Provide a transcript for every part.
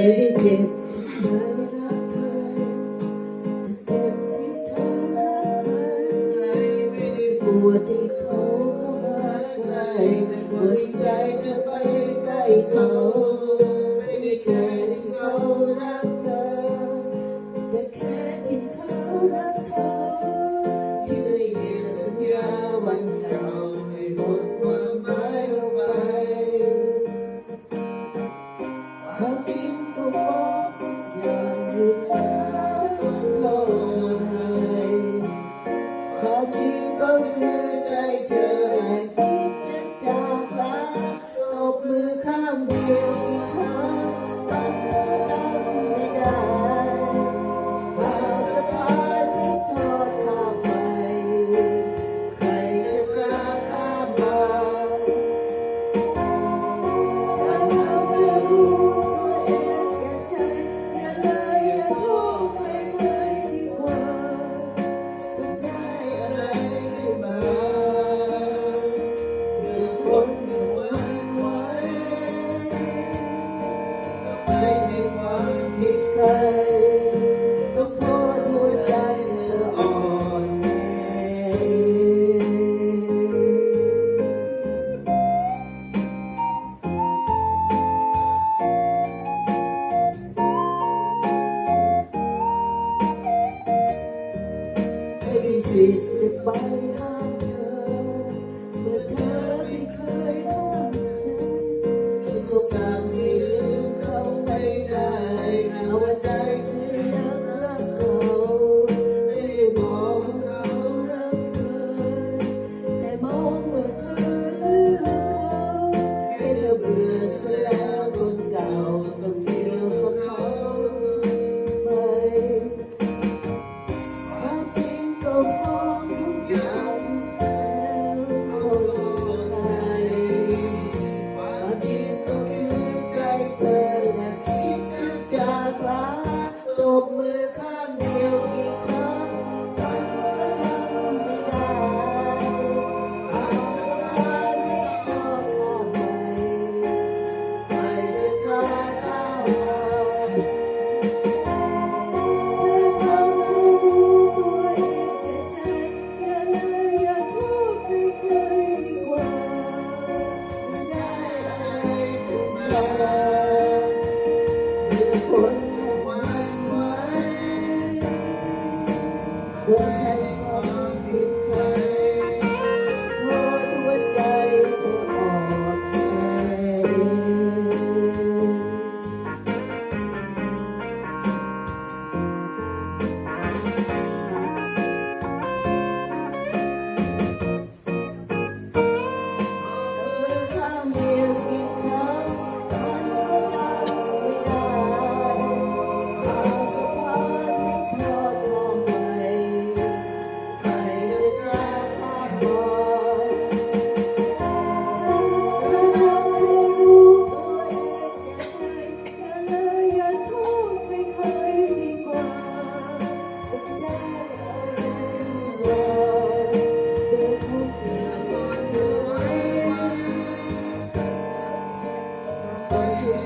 ดี๋ยวที่เห็นปวดที่เขาเข้มาใกล้หัวใจจะไปใกล้เขา también. say goodbye. You. หัวใจความผิดใครโทษหัวใจโทอ่อน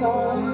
Oh.